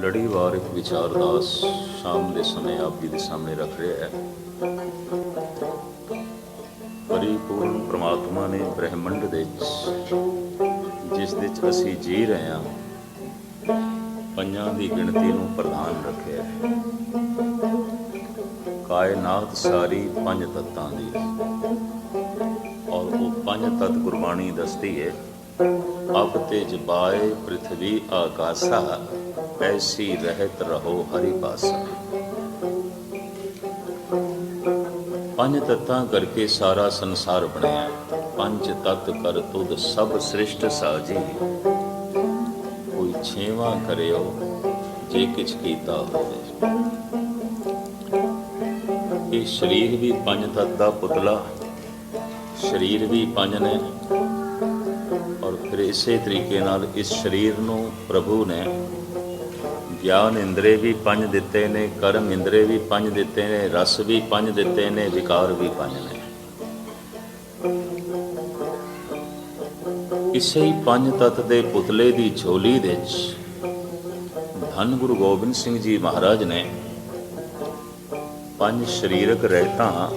ਲੜੀਵਾਰ ਇੱਕ ਵਿਚਾਰਦਾਸ ਸ਼ਾਮ ਦੇ ਸਮੇਂ ਆਪ ਜੀ ਦੇ ਸਾਹਮਣੇ ਰੱਖ ਰਿਹਾ ਹੈ। ਪਰਿਪੂਰਨ ਪ੍ਰਮਾਤਮਾ ਨੇ ਬ੍ਰਹਿਮੰਡ ਦੇ ਵਿੱਚ, ਜਿਸ ਵਿੱਚ ਅਸੀਂ ਜੀ ਰਹੇ ਹਾਂ, ਪੰਜਾਂ ਦੀ ਗਿਣਤੀ ਨੂੰ ਪ੍ਰਧਾਨ ਰੱਖਿਆ ਹੈ। ਕਾਇਨਾਤ ਸਾਰੀ ਪੰਜ ਤੱਤਾਂ ਦੀ ਔਰ ਉਹ ਪੰਜ ਤੱਤ ਗੁਰਬਾਣੀ ਦੱਸਦੀ ਹੈ ਅਬ ਤੇ ਜਬਾਏ ਪ੍ਰithvi ਆਕਾਸਾ ਐਸੀ ਰਹਿਤ ਰਹੋ ਹਰੀ ਪਾਸਾ ਪੰਜ ਤੱਤਾਂ ਕਰਕੇ ਸਾਰਾ ਸੰਸਾਰ ਬਣਿਆ। ਪੰਜ ਤੱਤ ਕਰ ਤੁਧ ਸਭ ਸ੍ਰਿਸ਼ਟ ਸਾਜੀ। ਕੋਈ ਛੇਵਾਂ ਕਰਿਓ, ਜੇ ਕਿਛ ਕੀਤਾ ਹੋਵੇ। ਇਹ ਸਰੀਰ ਵੀ ਪੰਜ ਤੱਤ ਦਾ ਪੁਤਲਾ। ਸਰੀਰ ਵੀ ਪੰਜ ਨੇ। ਇਸੇ ਤਰੀਕੇ ਨਾਲ ਇਸ ਸਰੀਰ ਨੂੰ ਪ੍ਰਭੂ ਨੇ ਗਿਆਨ ਇੰਦਰੇ ਵੀ ਪੰਜ ਦਿੱਤੇ ਨੇ, ਕਰਮ ਇੰਦਰੇ ਵੀ ਪੰਜ ਦਿੱਤੇ ਨੇ, ਰਸ ਵੀ ਪੰਜ ਦਿੱਤੇ ਨੇ, ਵਿਕਾਰ ਵੀ ਪੰਜ ਨੇ। ਇਸੇ ਹੀ ਪੰਜ ਤਤ ਦੇ ਪੁਤਲੇ ਦੀ ਝੋਲੀ ਦੇ ਵਿੱਚ ਧੰਨ ਗੁਰੂ ਗੋਬਿੰਦ ਸਿੰਘ ਜੀ ਮਹਾਰਾਜ ਨੇ ਪੰਜ ਸਰੀਰਕ ਰਹਿਤਾਂ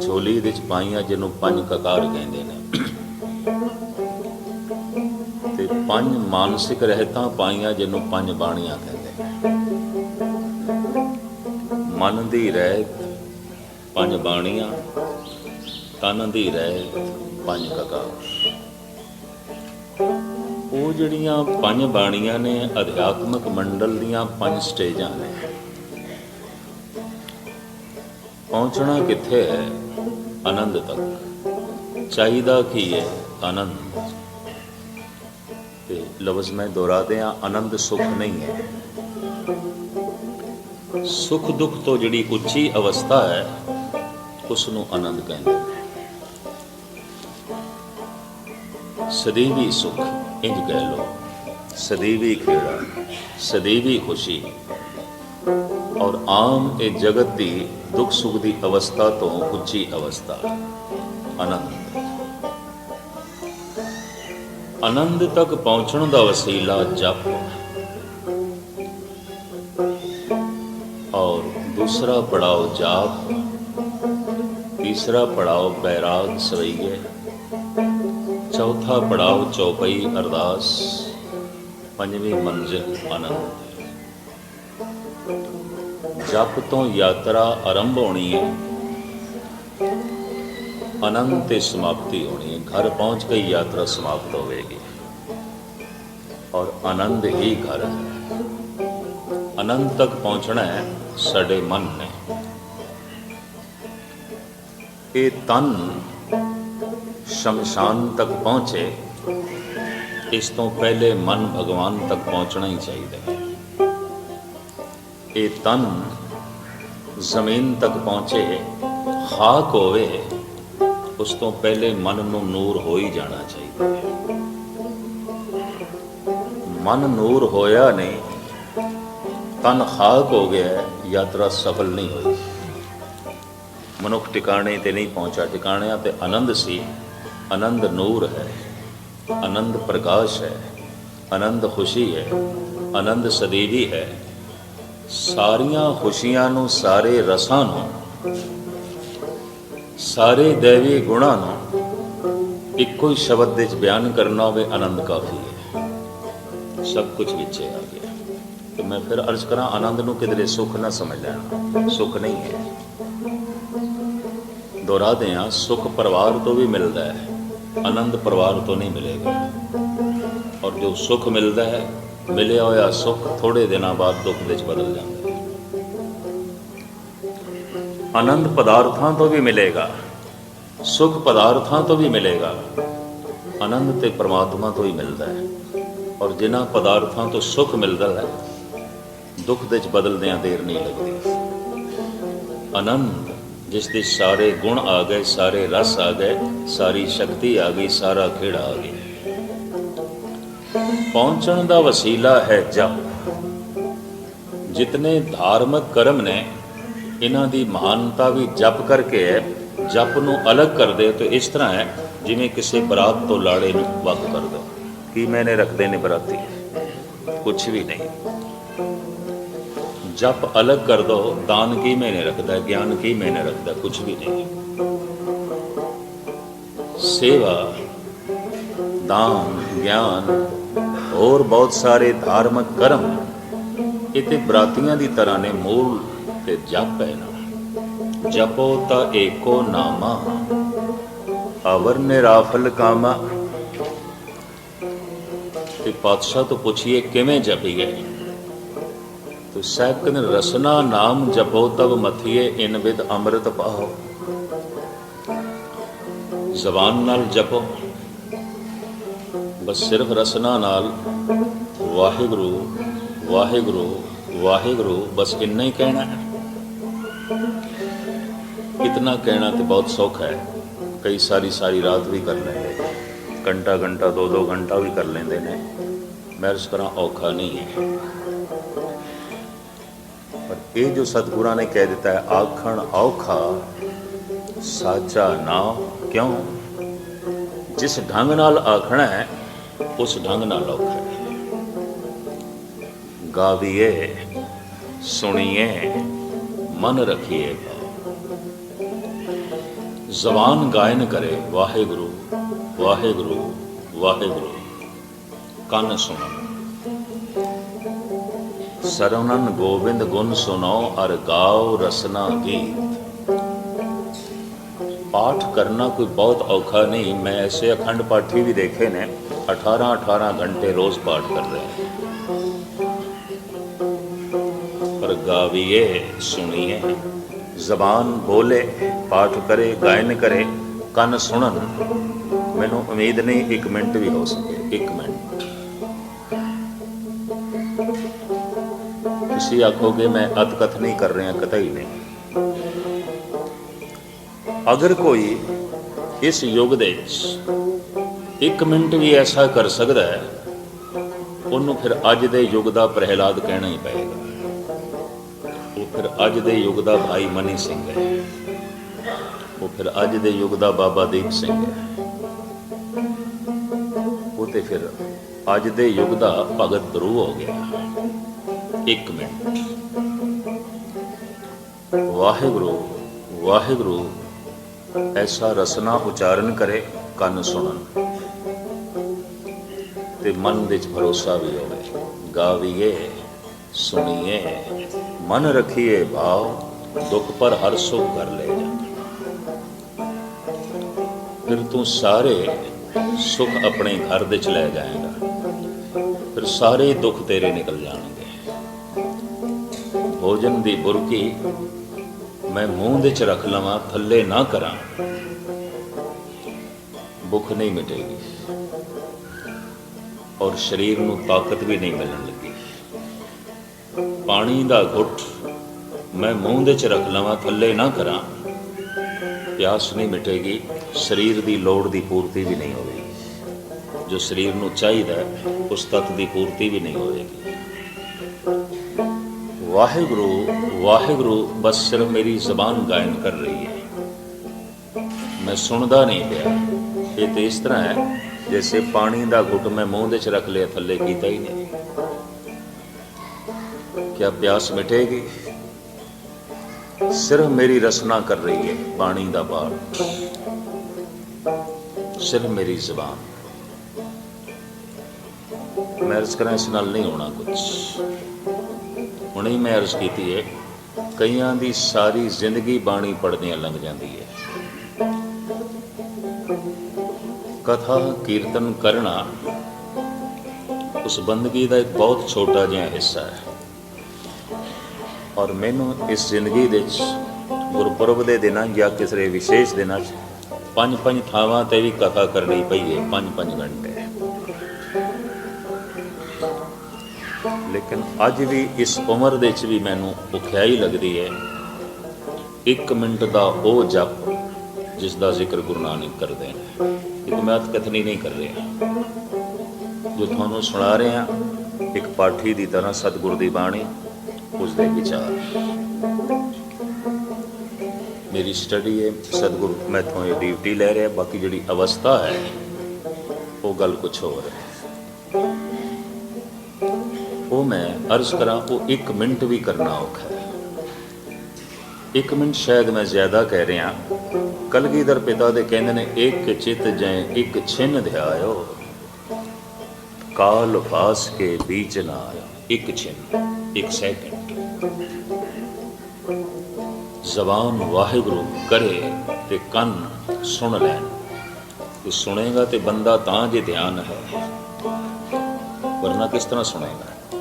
ਝੋਲੀ ਵਿੱਚ ਪਾਈਆਂ, ਜਿਹਨੂੰ ਪੰਜ ਕਕਾਰ ਕਹਿੰਦੇ ਨੇ। ਪੰਜ ਮਾਨਸਿਕ ਰਹਿਤਾਂ ਪਾਈਆਂ ਜਿਹਨੂੰ ਪੰਜ ਬਾਣੀਆਂ ਕਹਿੰਦੇ ਮਨ ਦੀ ਰਹਿਤ ਪੰਜ ਬਾਣੀਆਂ, ਤਨ ਦੀ ਰਹਿਤ ਪੰਜ ਕਕਾਰ। ਉਹ ਜਿਹੜੀਆਂ ਪੰਜ ਬਾਣੀਆਂ ਨੇ, ਅਧਿਆਤਮਕ ਮੰਡਲ ਦੀਆਂ ਪੰਜ ਸਟੇਜਾਂ ਨੇ। ਪਹੁੰਚਣਾ ਕਿੱਥੇ ਹੈ? ਆਨੰਦ ਤੱਕ। ਚਾਹੀਦਾ ਕੀ ਹੈ? ਆਨੰਦ। ਤੇ ਲਫ਼ਜ਼ ਮੈਂ ਦੁਹਰਾਦੇ ਆ ਆਨੰਦ ਸੁਖ ਹੈ। ਸੁਖ ਦੁੱਖ ਤੋਂ ਜਿਹੜੀ ਉੱਚੀ ਅਵਸਥਾ ਹੈ ਉਸ ਨੂੰ ਆਨੰਦ ਕਹਿੰਦੇ ਨੇ। ਸਦੀਵੀ ਸੁਖ, ਇੰਜ ਕਹਿ ਲੋ ਸਦੀਵੀ ਖੇੜਾ ਸਦੀਵੀ ਖੁਸ਼ੀ। ਔਰ ਆਮ ਇਹ ਜਗਤ ਦੀ ਦੁੱਖ ਸੁਖ ਦੀ ਅਵਸਥਾ ਤੋਂ ਉੱਚੀ ਅਵਸਥਾ, ਆਨੰਦ। ਆਨੰਦ ਤੱਕ ਪਹੁੰਚਣ ਦਾ ਵਸੀਲਾ ਜਪ। ਔਰ ਦੂਸਰਾ ਪੜਾਓ ਜਾਪ, ਤੀਸਰਾ ਪੜਾਓ ਬੈਰਾਗ ਸਵਈਏ, ਚੌਥਾ ਪੜਾਓ ਚੌਪਈ ਅਰਦਾਸ, ਪੰਜਵੀਂ ਮੰਜ਼ਿਲ ਆਨੰਦ। ਜਪ ਤੋਂ ਯਾਤਰਾ ਆਰੰਭ ਹੋਣੀ ਹੈ। ਅਨੰਤ ਤੇ ਸਮਾਪਤੀ ਹੋਣੀ ਹੈ ਘਰ ਪਹੁੰਚ ਕੇ ਯਾਤਰਾ ਸਮਾਪਤ ਹੋਵੇਗੀ ਔਰ ਆਨੰਦ ਹੀ ਘਰ ਹੈ ਅਨੰਤ ਤੱਕ ਪਹੁੰਚਣਾ ਹੈ ਸਾਡੇ ਮਨ ਨੇ ਇਹ ਤਨ ਸ਼ਮਸ਼ਾਨ ਤੱਕ ਪਹੁੰਚੇ ਇਸ ਤੋਂ ਪਹਿਲੇ ਮਨ ਭਗਵਾਨ ਤੱਕ ਪਹੁੰਚਣਾ ਹੀ ਚਾਹੀਦਾ ਹੈ ਇਹ ਤਨ ਜ਼ਮੀਨ ਤੱਕ ਪਹੁੰਚੇ ਖਾਕ ਹੋਵੇ ਉਸ ਤੋਂ ਪਹਿਲੇ ਮਨ ਨੂੰ ਨੂਰ ਹੋ ਹੀ ਜਾਣਾ ਚਾਹੀਦਾ ਹੈ। ਮਨ ਨੂਰ ਹੋਇਆ ਨਹੀਂ, ਤਨ ਖਾਕ ਹੋ ਗਿਆ ਯਾਤਰਾ ਸਫਲ ਨਹੀਂ ਹੋਈ। ਮਨੁੱਖ ਟਿਕਾਣੇ ਤੇ ਨਹੀਂ ਪਹੁੰਚਾ ਟਿਕਾਣਿਆਂ ਤੇ ਆਨੰਦ ਸੀ। ਆਨੰਦ ਨੂਰ ਹੈ। ਆਨੰਦ ਪ੍ਰਕਾਸ਼ ਹੈ। ਆਨੰਦ ਖੁਸ਼ੀ ਹੈ। ਆਨੰਦ ਸਦੀਵੀ ਹੈ। ਸਾਰੀਆਂ ਖੁਸ਼ੀਆਂ ਨੂੰ, ਸਾਰੇ ਰਸਾਂ ਨੂੰ ਸਾਰੇ ਦੇਵੀ ਗੁਣਾਂ ਨੂੰ ਇੱਕੋ ਹੀ ਸ਼ਬਦ ਦੇ ਵਿੱਚ ਬਿਆਨ ਕਰਨਾ ਹੋਵੇ, ਆਨੰਦ ਕਾਫੀ ਹੈ। ਸਭ ਕੁਝ ਵਿੱਚ ਆ ਗਿਆ ਤੇ ਮੈਂ ਫਿਰ ਅਰਜ਼ ਕਰਾਂ, ਆਨੰਦ ਨੂੰ ਕਿਧਰੇ ਸੁੱਖ ਨਾ ਸਮਝ ਲੈਣਾ। ਸੁੱਖ ਨਹੀਂ ਹੈ। ਦੁਹਰਾ ਦਿਆਂ ਸੁੱਖ ਪਰਿਵਾਰ ਤੋਂ ਵੀ ਮਿਲਦਾ ਹੈ, ਆਨੰਦ ਪਰਿਵਾਰ ਤੋਂ ਨਹੀਂ ਮਿਲੇਗਾ। ਔਰ ਜੋ ਸੁੱਖ ਮਿਲਦਾ ਹੈ, ਮਿਲਿਆ ਹੋਇਆ ਸੁੱਖ ਥੋੜੇ ਦਿਨਾਂ ਬਾਅਦ ਦੁੱਖ ਵਿੱਚ ਬਦਲ ਜਾਂਦਾ। ਹੈ ਆਨੰਦ ਪਦਾਰਥਾਂ ਤੋਂ ਵੀ ਮਿਲੇਗਾ, ਸੁੱਖ ਪਦਾਰਥਾਂ ਤੋਂ ਵੀ ਮਿਲੇਗਾ, ਆਨੰਦ ਤੇ ਪ੍ਰਮਾਤਮਾ ਤੋਂ ਹੀ ਮਿਲਦਾ ਹੈ। ਔਰ ਜਿਨ੍ਹਾਂ ਪਦਾਰਥਾਂ ਤੋਂ ਸੁੱਖ ਮਿਲਦਾ ਹੈ, ਦੁੱਖ ਦੇ ਵਿੱਚ ਬਦਲਦਿਆਂ ਦੇਰ ਨਹੀਂ ਲੱਗਦੀ। ਆਨੰਦ, ਜਿਸ ਦੇ ਸਾਰੇ ਗੁਣ ਆ ਗਏ, ਸਾਰੇ ਰਸ ਆ ਗਏ, ਸਾਰੀ ਸ਼ਕਤੀ ਆ ਗਈ, ਸਾਰਾ ਖੇੜਾ ਆ ਗਿਆ। ਪਹੁੰਚਣ ਦਾ ਵਸੀਲਾ ਹੈ ਜਪ। ਜਿਤਨੇ ਧਾਰਮਿਕ ਕਰਮ ਨੇ ਇਹਨਾਂ ਦੀ ਮਹਾਨਤਾ ਵੀ ਜਪ ਕਰਕੇ ਹੈ, ਜਪ ਨੂੰ ਅਲੱਗ ਕਰਦੇ ਤਾਂ ਇਸ ਤਰ੍ਹਾਂ ਹੈ, ਜਿਵੇਂ ਕਿਸੇ ਬਰਾਤ ਤੋਂ ਲਾੜੇ ਨੂੰ ਵੱਖ ਕਰ ਦੋ। ਕੀ ਮੈਨੇ ਰੱਖਦੇ ਨੇ ਬਰਾਤੀ? ਕੁਝ ਵੀ ਨਹੀਂ। ਜਪ ਅਲੱਗ ਕਰ ਦੋ, ਦਾਨ ਕੀ ਮੈਨੇ ਰੱਖਦਾ, ਗਿਆਨ ਕੀ ਮੈਨੇ ਰੱਖਦਾ ਕੁਝ ਵੀ ਨਹੀਂ। ਸੇਵਾ, ਦਾਨ, ਗਿਆਨ, ਹੋਰ ਬਹੁਤ ਸਾਰੇ ਧਾਰਮਿਕ ਕਰਮ, ਇਹ ਤੇ ਬਰਾਤੀਆਂ ਦੀ ਤਰ੍ਹਾਂ ਨੇ ਮੂਲ ਤੇ ਜਪ ਹੈ ਨਾ। ਜਪੋ ਤਾਂ ਏਕੋ ਨਾਮਾ, ਅਵਰ ਨਿਰਾਫਲ ਕਾਮਾ। ਤੇ ਪਾਤਸ਼ਾਹ ਤੋਂ ਪੁੱਛੀਏ, ਕਿਵੇਂ ਜਪੀ ਗਏ ਤੋ ਸਾਹਿਬ ਕਹਿੰਦੇ ਰਸਨਾ ਨਾਮ ਜਪੋ ਤਬ ਮਥੀਏ ਇਨ ਵਿਦ ਅੰਮ੍ਰਿਤ ਪਾਓ। ਜ਼ਬਾਨ ਨਾਲ ਜਪੋ। ਬਸ ਸਿਰਫ ਰਸਨਾ ਨਾਲ, ਵਾਹਿਗੁਰੂ ਵਾਹਿਗੁਰੂ ਵਾਹਿਗੁਰੂ, ਬਸ ਇੰਨਾ ਹੀ ਕਹਿਣਾ ਹੈ। ਇਤਨਾ ਕਹਿਣਾ ਤੇ ਬਹੁਤ ਸੌਖਾ ਹੈ ਕਈ ਸਾਰੀ ਸਾਰੀ ਰਾਤ ਵੀ ਕਰ ਲੈਂਦੇ ਘੰਟਾ ਘੰਟਾ ਦੋ ਦੋ ਘੰਟਾ ਵੀ ਕਰ ਲੈਂਦੇ ਨੇ ਮੈਂ ਇਸ ਤਰ੍ਹਾਂ ਔਖਾ ਨਹੀਂ ਹੈ ਪਰ ਇਹ ਜੋ ਸਤਿਗੁਰਾਂ ਨੇ ਕਹਿ ਦਿੱਤਾ ਹੈ ਆਖਣ ਔਖਾ ਸਾਚਾ ਨਾ ਕਿਉਂ ਜਿਸ ਢੰਗ ਨਾਲ ਆਖਣਾ ਹੈ ਉਸ ਢੰਗ ਨਾਲ ਔਖਾ ਗਾਵੀਏ ਸੁਣੀਏ ਮਨ ਰਖੀਏ। ਜ਼ਬਾਨ ਗਾਇਨ ਕਰੇ ਵਾਹਿਗੁਰੂ ਵਾਹਿਗੁਰੂ ਵਾਹਿਗੁਰੂ। ਕੰਨ ਸੁਣੋ। ਸਰਵਨਨ ਗੋਬਿੰਦ ਗੁਣ ਸੁਨੋ ਅਰ ਗਾਓ ਰਸਨਾ ਗੀਤ। ਪਾਠ ਕਰਨਾ ਕੋਈ ਬਹੁਤ ਔਖਾ ਨਹੀਂ, ਮੈਂ ਐਸੇ ਅਖੰਡ ਪਾਠੀ ਵੀ ਦੇਖੇ ਨੇ 18 18 ਘੰਟੇ ਰੋਜ਼ ਪਾਠ ਕਰ ਰਹੇ हैं ਪਰ ਗਾਵੀਏ ਜ਼ਬਾਨ ਬੋਲੇ, ਪਾਠ ਕਰੇ, ਗਾਇਨ ਕਰੇ, ਕੰਨ ਸੁਣਨ। ਮੈਨੂੰ ਉਮੀਦ ਨਹੀਂ ਇੱਕ ਮਿੰਟ ਵੀ ਹੋ ਸਕੇ, ਇੱਕ ਮਿੰਟ। ਤੁਸੀਂ ਆਖੋਗੇ ਮੈਂ ਅਤਕਥ ਨਹੀਂ ਕਰ ਰਿਹਾ, ਕਤਈ ਨਹੀਂ। ਅਗਰ ਕੋਈ ਇਸ ਯੁੱਗ ਦੇ ਵਿੱਚ ਇੱਕ ਮਿੰਟ ਵੀ ਐਸਾ ਕਰ ਸਕਦਾ ਹੈ, ਉਹਨੂੰ ਫਿਰ ਅੱਜ ਦੇ ਯੁੱਗ ਦਾ ਪ੍ਰਹਿਲਾਦ ਕਹਿਣਾ ਹੀ ਪਏਗਾ। ਫਿਰ ਅੱਜ ਦੇ ਯੁੱਗ ਦਾ ਭਾਈ ਮਨੀ ਸਿੰਘ ਹੈ। ਉਹ ਫਿਰ ਅੱਜ ਦੇ ਯੁੱਗ ਦਾ ਬਾਬਾ ਦੀਪ ਸਿੰਘ ਹੈ। ਉਹ ਤੇ ਫਿਰ ਅੱਜ ਦੇ ਯੁੱਗ ਦਾ ਭਗਤ ਧਰੂ ਹੋ ਗਿਆ। ਇੱਕ ਮਿੰਟ। ਵਾਹਿਗੁਰੂ ਵਾਹਿਗੁਰੂ, ਐਸਾ ਰਸਨਾ ਉਚਾਰਨ ਕਰੇ, ਕੰਨ ਸੁਣਨ। ਤੇ ਮਨ ਵਿੱਚ ਭਰੋਸਾ ਵੀ ਹੋਵੇ। ਗਾਵੀਏ, ਸੁਣੀਏ। ਮਨ ਰਖੀਏ ਭਾਵ, ਦੁੱਖ ਪਰ ਹਰ ਸੁਖ ਕਰ ਲੈ ਜਾ। ਫਿਰ ਤੂੰ ਸਾਰੇ ਸੁਖ ਆਪਣੇ ਘਰ ਦੇ ਚ ਲੈ ਜਾਏਗਾ। ਫਿਰ ਸਾਰੇ ਦੁੱਖ ਤੇਰੇ ਨਿਕਲ ਜਾਣਗੇ। ਭੋਜਨ ਦੀ ਬੁਰਕੀ ਮੈਂ ਮੂੰਹ ਦੇ ਚ ਰੱਖ ਲਵਾਂ, ਥੱਲੇ ਨਾ ਕਰਾਂ। ਭੁੱਖ ਨਹੀਂ ਮਿਟੇਗੀ। ਔਰ ਸਰੀਰ ਨੂੰ ਤਾਕਤ ਵੀ ਨਹੀਂ ਮਿਲਣ ਪਾਣੀ ਦਾ ਘੁੱਟ ਮੈਂ ਮੂੰਹ ਦੇ ਚ ਰੱਖ ਲਵਾਂ ਥੱਲੇ ਨਾ ਕਰਾਂ। ਪਿਆਸ ਨਹੀਂ ਮਿਟੇਗੀ ਸਰੀਰ ਦੀ ਲੋੜ ਦੀ ਪੂਰਤੀ ਵੀ ਨਹੀਂ ਹੋਵੇਗੀ। ਜੋ ਸਰੀਰ ਨੂੰ ਚਾਹੀਦਾ ਹੈ, ਉਸ ਤੱਤ ਦੀ ਪੂਰਤੀ ਵੀ ਨਹੀਂ ਹੋਵੇਗੀ। ਵਾਹਿਗੁਰੂ ਵਾਹਿਗੁਰੂ ਬਸ ਸਿਰਫ ਮੇਰੀ ਜ਼ਬਾਨ ਗਾਇਨ ਕਰ ਰਹੀ ਹੈ। ਮੈਂ ਸੁਣਦਾ ਨਹੀਂ ਪਿਆ। ਇਹ ਤੇ ਇਸ ਤਰ੍ਹਾਂ ਹੈ ਜੈਸੇ ਪਾਣੀ ਦਾ ਘੁੱਟ ਮੈਂ ਮੂੰਹ ਦੇ ਚ ਰੱਖ ਲਿਆ ਥੱਲੇ ਕੀਤਾ ਹੀ ਨਹੀਂ। क्या प्यास मिटेगी सिर्फ मेरी रसना कर रही है पानी ਦਾ ਬਾੜ ਸਿਰਫ ਮੇਰੀ ਜ਼ਬਾਨ ਮੈਂ ਅਰਜ਼ ਕਰਾਂ ਇਸ ਨਾਲ ਨਹੀਂ ਹੋਣਾ ਕੁਝ ਹੁਣੇ ਹੀ ਮੈਂ ਅਰਜ਼ ਕੀਤੀ ਹੈ ਕਈਆਂ ਦੀ ਸਾਰੀ ਜ਼ਿੰਦਗੀ ਬਾਣੀ ਪੜ੍ਹਦਿਆਂ ਲੰਘ ਜਾਂਦੀ ਹੈ ਕਥਾ ਕੀਰਤਨ ਕਰਨਾ ਉਸ ਬੰਦਗੀ ਦਾ ਇੱਕ ਬਹੁਤ ਛੋਟਾ ਜਿਹਾ ਹਿੱਸਾ ਹੈ ਔਰ ਮੈਨੂੰ ਇਸ ਜ਼ਿੰਦਗੀ ਦੇ ਵਿੱਚ ਗੁਰਪੁਰਬ ਦੇ ਦਿਨਾਂ ਜਾਂ ਕਿਸੇ ਵਿਸ਼ੇਸ਼ ਦਿਨਾਂ 'ਚ ਪੰਜ ਪੰਜ ਥਾਵਾਂ ਤੇ ਵੀ ਕਥਾ ਕਰਨੀ ਪਈ ਹੈ ਪੰਜ ਪੰਜ ਘੰਟੇ ਲੇਕਿਨ ਅੱਜ ਵੀ ਇਸ ਉਮਰ ਦੇ ਵਿੱਚ ਵੀ ਮੈਨੂੰ ਔਖਿਆਈ ਲੱਗਦੀ ਹੈ ਇੱਕ ਮਿੰਟ ਦਾ ਉਹ ਜਪ ਜਿਸ ਦਾ ਜ਼ਿਕਰ ਗੁਰੂ ਨਾਨਕ ਕਰਦੇ ਨੇ। ਇਹ ਮੈਂ ਕਥਨੀ ਨਹੀਂ ਕਰ ਰਿਹਾ। ਜੋ ਤੁਹਾਨੂੰ ਸੁਣਾ ਰਿਹਾ, ਇੱਕ ਪਾਠੀ ਦੀ ਤਰ੍ਹਾਂ ਸਤਿਗੁਰ ਦੀ ਬਾਣੀ ਉਸ ਦੇ ਵਿਚਾਰ। ਮੇਰੀ ਸਟੱਡੀ ਹੈ, ਸਤਿਗੁਰੂ ਮੈਥੋਂ ਇਹ ਡਿਊਟੀ ਲੈ ਰਿਹਾ, ਬਾਕੀ ਜਿਹੜੀ ਅਵਸਥਾ ਹੈ, ਉਹ ਗੱਲ ਕੁਝ ਹੋਰ ਹੈ। ਉਹ ਮੈਂ ਅਰਜ਼ ਕਰਾਂ, ਉਹ 1 ਮਿੰਟ ਵੀ ਕਰਨਾ ਔਖਾ ਹੈ। 1 ਮਿੰਟ ਸ਼ਾਇਦ ਮੈਂ ਜ਼ਿਆਦਾ ਕਹਿ ਰਿਹਾ। ਕਲਗੀਧਰ ਪਿਤਾ ਦੇ ਕਹਿੰਦੇ ਨੇ, ਇੱਕ ਚਿਤ ਜੈ ਇੱਕ ਛਿਨ ਧਿਆਇਓ ਕਾਲ ਫਾਸ ਕੇ ਵਿੱਚ ਨਾ ਆਇਓ। ਇੱਕ ਛਿਨ, ਇੱਕ ਸੈਕਿੰਡ ਜ਼ਬਾਨ ਵਾਹਿਗੁਰੂ ਕਰੇ ਤੇ ਕੰਨ ਸੁਣ ਲੈਣ। ਤੇ ਸੁਣੇਗਾ ਤੇ ਬੰਦਾ ਤਾਂ ਜੇ ਧਿਆਨ ਹੈ। ਵਰਨਾ ਕਿਸ ਤਰ੍ਹਾਂ ਸੁਣੇਗਾ?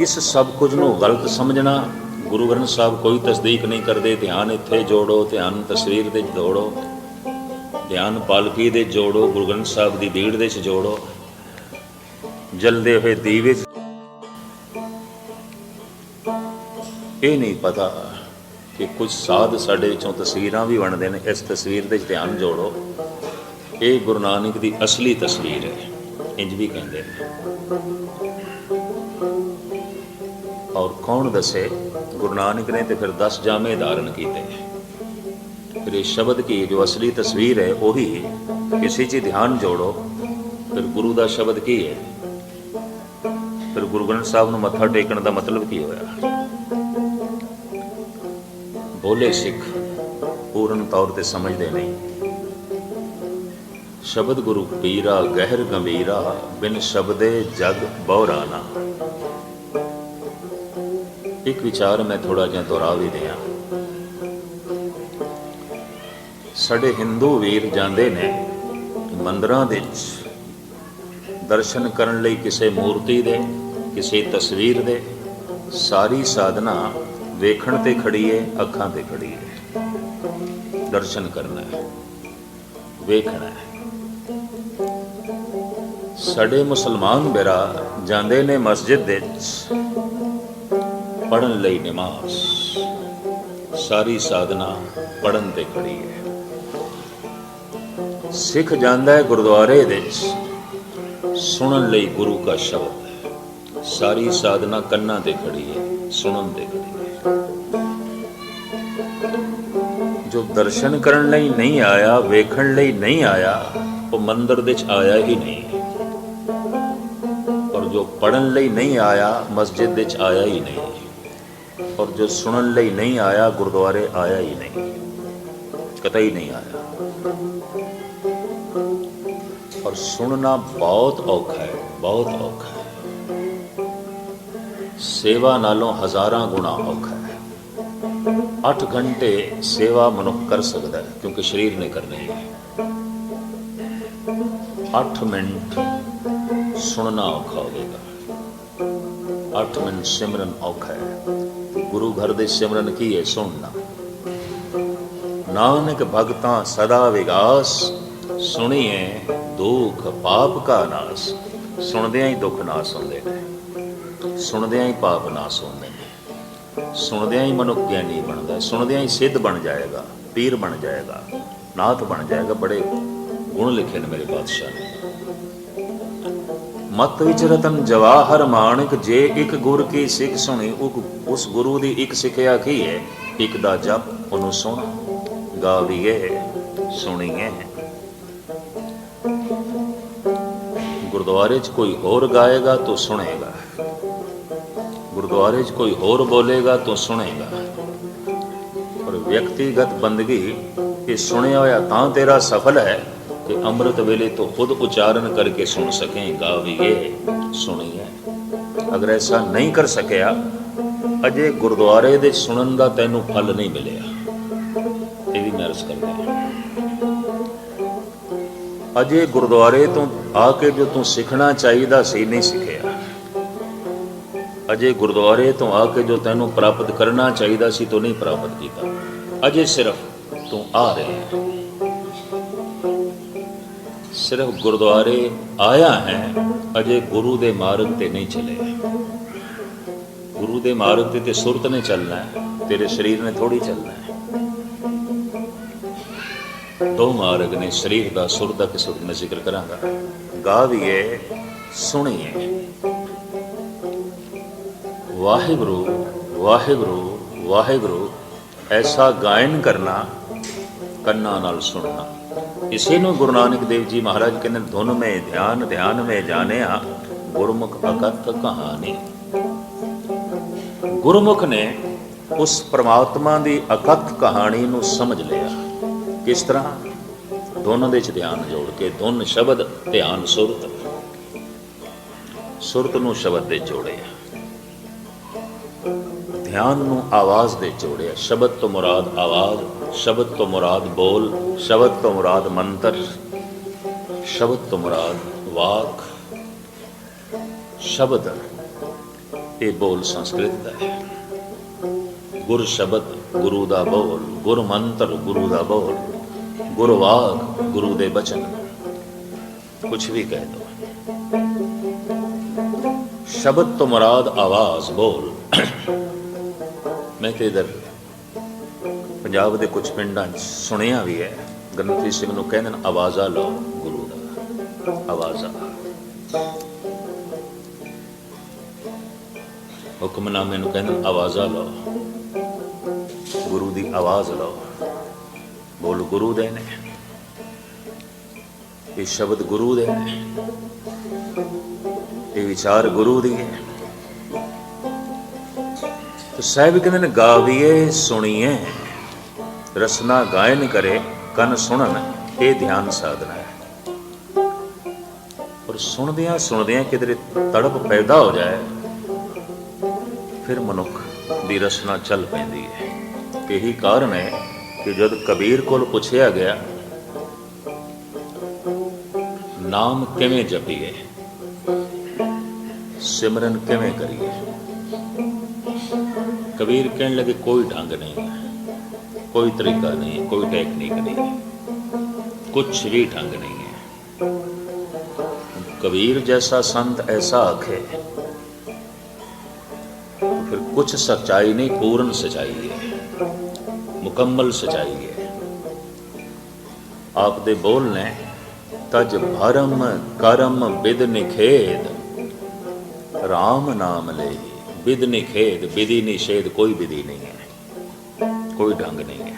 ਇਸ ਸਭ ਕੁਝ ਨੂੰ ਗਲਤ ਸਮਝਣਾ, ਗੁਰੂ ਗ੍ਰੰਥ ਸਾਹਿਬ ਕੋਈ ਤਸਦੀਕ ਨਹੀਂ ਕਰਦੇ, ਧਿਆਨ ਇੱਥੇ ਜੋੜੋ, ਧਿਆਨ ਤਸਵੀਰ ਦੇ ਜੋੜੋ ਧਿਆਨ ਪਾਲਕੀ ਦੇ ਜੋੜੋ, ਗੁਰੂ ਗ੍ਰੰਥ ਸਾਹਿਬ ਦੀ ਬੀੜ ਦੇ ਚ ਜੋੜੋ। ਜਲਦੇ ਹੋਏ ਦੀਵੇ ਇਹ ਨਹੀਂ ਪਤਾ ਕਿ ਕੁਝ ਸਾਧ ਸਾਡੇ ਵਿੱਚੋਂ ਤਸਵੀਰਾਂ ਵੀ ਬਣਦੇ ਨੇ। ਇਸ ਤਸਵੀਰ ਦੇ ਧਿਆਨ ਜੋੜੋ। ਇਹ ਗੁਰੂ ਨਾਨਕ ਦੀ ਅਸਲੀ ਤਸਵੀਰ ਹੈ। ਇੰਜ ਵੀ ਕਹਿੰਦੇ ਨੇ। ਔਰ ਕੌਣ ਦੱਸੇ? ਗੁਰੂ ਨਾਨਕ ਨੇ ਤੇ ਫਿਰ 10 ਜਾਮੇ ਧਾਰਨ ਕੀਤੇ। ਫਿਰ ਇਹ ਸ਼ਬਦ ਕੀ ਜੋ ਅਸਲੀ ਤਸਵੀਰ ਹੈ, ਉਹੀ ਕਿਸੇ 'ਚ ਧਿਆਨ ਜੋੜੋ। ਫਿਰ ਗੁਰੂ ਦਾ ਸ਼ਬਦ ਕੀ ਹੈ? ਫਿਰ ਗੁਰੂ ਗ੍ਰੰਥ ਸਾਹਿਬ ਨੂੰ ਮੱਥਾ ਟੇਕਣ ਦਾ ਮਤਲਬ ਕੀ ਹੋਇਆ? ਬੋਲੇ ਸਿੱਖ ਪੂਰਨ ਤੌਰ ਤੇ ਸਮਝਦੇ ਨਹੀਂ। ਸ਼ਬਦ ਗੁਰੂ ਪੀਰਾ, ਗਹਿਰ ਗੰਭੀਰਾ, ਬਿਨ ਸ਼ਬਦੇ ਜਗ ਬਉਰਾ ਇੱਕ ਵਿਚਾਰ ਮੈਂ ਥੋੜਾ ਜਿਹਾ ਦੁਹਰਾ ਵੀ ਦਿਆਂ। ਸਾਡੇ ਹਿੰਦੂ ਵੀਰ ਜਾਂਦੇ ਨੇ ਮੰਦਰਾਂ ਦੇ ਵਿੱਚ, ਦਰਸ਼ਨ ਕਰਨ ਲਈ ਕਿਸੇ ਮੂਰਤੀ ਦੇ, ਕਿਸੇ ਤਸਵੀਰ ਦੇ, ਸਾਰੀ ਸਾਧਨਾ ਵੇਖਣ ਤੇ ਖੜੀ ਏ ਅੱਖਾਂ ਤੇ ਖੜੀ ਏ ਦਰਸ਼ਨ ਕਰਨਾ ਹੈ, ਵੇਖਣਾ ਹੈ। ਸਾਡੇ ਮੁਸਲਮਾਨ ਬਿਰਾ ਜਾਂਦੇ ਨੇ ਮਸਜਿਦ ਦੇ ਵਿੱਚ ਪੜਨ ਲਈ ਨਮਾਜ਼। ਸਾਰੀ ਸਾਧਨਾ ਪੜਨ ਤੇ ਖੜੀ ਹੈ। ਸਿੱਖ ਜਾਂਦਾ ਹੈ ਗੁਰਦੁਆਰੇ ਦੇ ਸੁਣਨ ਲਈ ਗੁਰੂ ਦਾ ਸ਼ਬਦ ਸਾਰੀ ਸਾਧਨਾ ਕੰਨਾਂ ਤੇ ਖੜੀ ਹੈ, ਸੁਣਨ ਤੇ ਖੜੀ ਜੋ ਦਰਸ਼ਨ ਕਰਨ ਲਈ ਨਹੀਂ ਆਇਆ ਵੇਖਣ ਲਈ ਨਹੀਂ ਆਇਆ ਉਹ ਮੰਦਰ ਦੇ ਚ ਆਇਆ ਹੀ ਨਹੀਂ ਔਰ ਜੋ ਪੜਨ ਲਈ ਨਹੀਂ ਆਇਆ ਮਸਜਿਦ ਦੇ ਚ ਆਇਆ ਹੀ ਨਹੀਂ ਔਰ ਜੋ ਸੁਣਨ ਲਈ ਨਹੀਂ ਆਇਆ ਗੁਰਦੁਆਰੇ ਆਇਆ ਹੀ ਨਹੀਂ ਕਤਈ ਨਹੀਂ ਆਇਆ ਔਰ ਸੁਣਨਾ ਬਹੁਤ ਔਖਾ ਹੈ ਬਹੁਤ ਔਖਾ ਹੈ ਸੇਵਾ ਨਾਲੋਂ ਹਜ਼ਾਰਾਂ ਗੁਣਾ ਔਖਾ ਹੈ। 8 ਘੰਟੇ ਸੇਵਾ ਮਨੁੱਖ ਕਰ ਸਕਦਾ ਹੈ, ਕਿਉਂਕਿ ਸਰੀਰ ਨੇ ਕਰਨੀ ਹੈ। 8 ਮਿੰਟ ਸੁਣਨਾ ਔਖਾ ਹੋਵੇਗਾ। 8 ਮਿੰਟ ਸਿਮਰਨ ਔਖਾ ਹੈ। ਗੁਰੂ ਘਰ ਦੇ ਸਿਮਰਨ ਕੀ ਹੈ? ਸੁਣਨਾ। ਨਾਨਕ ਭਗਤਾਂ ਸਦਾ ਵਿਗਾਸ ਸੁਣੀਏ ਦੁੱਖ ਪਾਪ ਕਾ ਨਾਸ। ਸੁਣਦਿਆਂ ਹੀ ਦੁੱਖ ਨਾਸ ਹੁੰਦੇ ਨੇ। ਸੁਣਦਿਆਂ ਹੀ ਪਾਪ ਨਾਸ ਹੁੰਦੇ ਨੇ ਸੁਣਦਿਆਂ ਹੀ ਮਨੁੱਖ ਗਿਆਨੀ ਬਣਦਾ ਸੁਣਦਿਆਂ ਹੀ ਸਿੱਧ ਬਣ ਜਾਏਗਾ, ਪੀਰ ਬਣ ਜਾਏਗਾ, ਨਾਥ ਬਣ ਜਾਏਗਾ। ਬੜੇ ਗੁਣ ਲਿਖੇ ਨੇ ਮੇਰੇ ਬਾਦਸ਼ਾਹ ਨੇ। ਮਤ ਵਿੱਚ ਰਤਨ ਜਵਾਹਰ ਮਾਣਕ, ਜੇ ਇੱਕ ਗੁਰ ਕੀ ਸਿੱਖ ਸੁਣੀ ਉਸ ਗੁਰੂ ਦੀ ਇੱਕ ਸਿੱਖਿਆ ਕੀ ਹੈ? ਇੱਕ ਦਾ ਜਪ, ਉਹਨੂੰ ਸੁਣ। ਗਾਵੀਏ, ਸੁਣੀਏ। ਗੁਰਦੁਆਰੇ 'ਚ ਕੋਈ ਹੋਰ ਗਾਏਗਾ, ਤੋ ਸੁਣੇਗਾ। ਗੁਰਦੁਆਰੇ 'ਚ ਕੋਈ ਹੋਰ ਬੋਲੇਗਾ ਤੋ ਸੁਣੇਗਾ। ਪਰ ਵਿਅਕਤੀਗਤ ਬੰਦਗੀ ਇਹ ਸੁਣਿਆ ਹੋਇਆ ਤਾਂ ਤੇਰਾ ਸਫਲ ਹੈ ਕਿ ਅੰਮ੍ਰਿਤ ਵੇਲੇ ਤੋਂ ਖੁਦ ਉਚਾਰਨ ਕਰਕੇ ਸੁਣ ਸਕੇਗਾ ਸਕੇ ਸੁਣੀ ਹੈ। ਅਗਰ ਐਸਾ ਨਹੀਂ ਕਰ ਸਕਿਆ, ਅਜੇ ਗੁਰਦੁਆਰੇ ਦੇ ਸੁਣਨ ਦਾ ਤੈਨੂੰ ਫਲ ਨਹੀਂ ਮਿਲਿਆ। ਇਹ ਵੀ ਮੈਂ ਅਰਜ਼ ਕਰਦਾ ਅਜੇ ਗੁਰਦੁਆਰੇ ਤੋਂ ਆ ਕੇ ਜੋ ਤੂੰ ਸਿੱਖਣਾ ਚਾਹੀਦਾ ਸੀ, ਨਹੀਂ ਸਿੱਖਿਆ। ਅਜੇ ਗੁਰਦੁਆਰੇ ਤੋਂ ਆ ਕੇ ਜੋ ਤੈਨੂੰ ਪ੍ਰਾਪਤ ਕਰਨਾ ਚਾਹੀਦਾ ਸੀ ਤੂੰ ਨਹੀਂ ਪ੍ਰਾਪਤ ਕੀਤਾ। ਅਜੇ ਸਿਰਫ ਤੂੰ ਆ ਰਿਹਾ ਸਿਰਫ ਗੁਰਦੁਆਰੇ ਆਇਆ ਹੈ, ਅਜੇ ਗੁਰੂ ਦੇ ਮਾਰਗ ਤੇ ਨਹੀਂ ਚਲੇ। ਗੁਰੂ ਦੇ ਮਾਰਗ ਤੇ ਤੇ ਸੁਰਤ ਨੇ ਚੱਲਣਾ ਹੈ, ਤੇਰੇ ਸਰੀਰ ਨੇ ਥੋੜੀ ਚੱਲਣਾ ਹੈ। ਦੋ ਮਾਰਗ ਨੇ ਸਰੀਰ ਦਾ ਸੁਰ ਦਾ ਕਿਸ ਵਕਤ ਮੈਂ ਜ਼ਿਕਰ ਕਰਾਂਗਾ। ਗਾ ਵੀ ਗਾਵੀਏ ਸੁਣੀਏ ਵਾਹਿਗੁਰੂ ਵਾਹਿਗੁਰੂ ਵਾਹਿਗੁਰੂ, ਐਸਾ ਗਾਇਨ ਕਰਨਾ, ਕੰਨਾਂ ਨਾਲ ਸੁਣਨਾ। ਇਸੇ ਨੂੰ ਗੁਰੂ ਨਾਨਕ ਦੇਵ ਜੀ ਮਹਾਰਾਜ ਕਹਿੰਦੇ, ਧੁਨ ਮੇ ਧਿਆਨ ਧਿਆਨ ਮੇ ਜਾਣਿਆ, ਗੁਰਮੁਖ ਅਕਥ ਕਹਾਣੀ। ਗੁਰਮੁਖ ਨੇ ਉਸ ਪ੍ਰਮਾਤਮਾ ਦੀ ਅਕਥ ਕਹਾਣੀ ਨੂੰ ਸਮਝ ਲਿਆ। ਕਿਸ ਤਰ੍ਹਾਂ? ਦੋਨਾਂ ਦੇ ਚ ਧਿਆਨ ਜੋੜ ਕੇ, ਧੁਨ ਸ਼ਬਦ ਧਿਆਨ ਸੁਰਤ। ਸੁਰਤ ਨੂੰ ਸ਼ਬਦ ਦੇ ਜੋੜਿਆ। ਧਿਆਨ ਨੂੰ ਆਵਾਜ਼ ਦੇ ਜੋੜਿਆ। ਸ਼ਬਦ ਤੋਂ ਮੁਰਾਦ ਆਵਾਜ਼, ਸ਼ਬਦ ਤੋਂ ਮੁਰਾਦ ਬੋਲ, ਸ਼ਬਦ ਤੋਂ ਮੁਰਾਦ ਮੰਤਰ, ਸ਼ਬਦ ਤੋਂ ਮੁਰਾਦ ਵਾਕ। ਸ਼ਬਦ, ਇਹ ਬੋਲ ਸੰਸਕ੍ਰਿਤ ਦਾ ਹੈ। ਗੁਰ ਸ਼ਬਦ, ਗੁਰੂ ਦਾ ਬੋਲ, ਗੁਰ ਮੰਤਰ, ਗੁਰੂ ਦਾ ਬੋਲ, ਗੁਰ ਵਾਕ, ਗੁਰੂ ਦੇ ਬਚਨ। ਕੁਝ ਵੀ ਕਹਿ ਦੋ। ਸ਼ਬਦ ਤੋਂ ਮੁਰਾਦ ਆਵਾਜ਼, ਬੋਲ। ਮੈਂ ਤੇ ਇਧਰ ਪੰਜਾਬ ਦੇ ਕੁਝ ਪਿੰਡਾਂ 'ਚ ਸੁਣਿਆ ਵੀ ਹੈ ਗ੍ਰੰਥੀ ਸਿੰਘ ਨੂੰ ਕਹਿੰਦੇ ਨੇ, ਆਵਾਜ਼ਾ ਲਓ ਗੁਰੂ ਦਾ, ਆਵਾਜ਼ਾ। ਹੁਕਮਨਾਮੇ ਨੂੰ ਕਹਿੰਦੇ ਨੇ, ਆਵਾਜ਼ਾ ਲਓ, ਗੁਰੂ ਦੀ ਆਵਾਜ਼ ਲਓ। ਬੋਲ ਗੁਰੂ ਦੇ ਨੇ, ਇਹ ਸ਼ਬਦ ਗੁਰੂ ਦੇ ਨੇ, ਇਹ ਵਿਚਾਰ ਗੁਰੂ ਦੀ ਹੈ। ਸਾਹਿਬ ਕਹਿੰਦੇ ਨੇ ਗਾਵੀਏ ਸੁਣੀਏ। ਰਸਨਾ ਗਾਇਨ ਕਰੇ, ਕੰਨ ਸੁਣਨ ਇਹ ਧਿਆਨ ਸਾਧਨਾ। ਹੈ ਪਰ ਸੁਣਦਿਆਂ ਸੁਣਦਿਆਂ ਕਿਧਰੇ ਤੜਪ ਪੈਦਾ ਹੋ ਜਾਏ, ਫਿਰ ਮਨੁੱਖ ਦੀ ਰਸਨਾ ਚੱਲ ਪੈਂਦੀ ਹੈ। ਇਹੀ ਕਾਰਨ ਹੈ ਕਿ ਜਦ ਕਬੀਰ ਕੋਲ ਪੁੱਛਿਆ ਗਿਆ, ਨਾਮ ਕਿਵੇਂ ਜਪੀਏ? ਸਿਮਰਨ ਕਿਵੇਂ ਕਰੀਏ? ਕਬੀਰ ਕਹਿਣ ਲੱਗੇ, ਕੋਈ ਢੰਗ ਨਹੀਂ, ਕੋਈ ਤਰੀਕਾ ਨਹੀਂ, ਕੋਈ ਟੈਕਨੀਕ ਨਹੀਂ, ਕੁਛ ਵੀ ਢੰਗ ਨਹੀਂ ਹੈ। ਕਬੀਰ ਜੈਸਾ ਸੰਤ ਐਸਾ ਆਖੇ, ਫਿਰ ਕੁਛ ਸਚਾਈ ਨਹੀਂ, ਪੂਰਨ ਸਚਾਈ ਹੈ, ਮੁਕੰਮਲ ਸਚਾਈ ਹੈ। ਆਪ ਦੇ ਬੋਲ ਨੇ, ਤਜ ਭਰਮ ਕਰਮ ਬਿਦ ਨਿਖੇਦ ਰਾਮ ਨਾਮ ਲਈ ਵਿਦ ਨਿਖੇਦ ਵਿਧੀ ਨਿਸ਼ੇਧ ਕੋਈ ਵਿਧੀ ਨਹੀਂ ਹੈ। ਕੋਈ ਢੰਗ ਨਹੀਂ ਹੈ।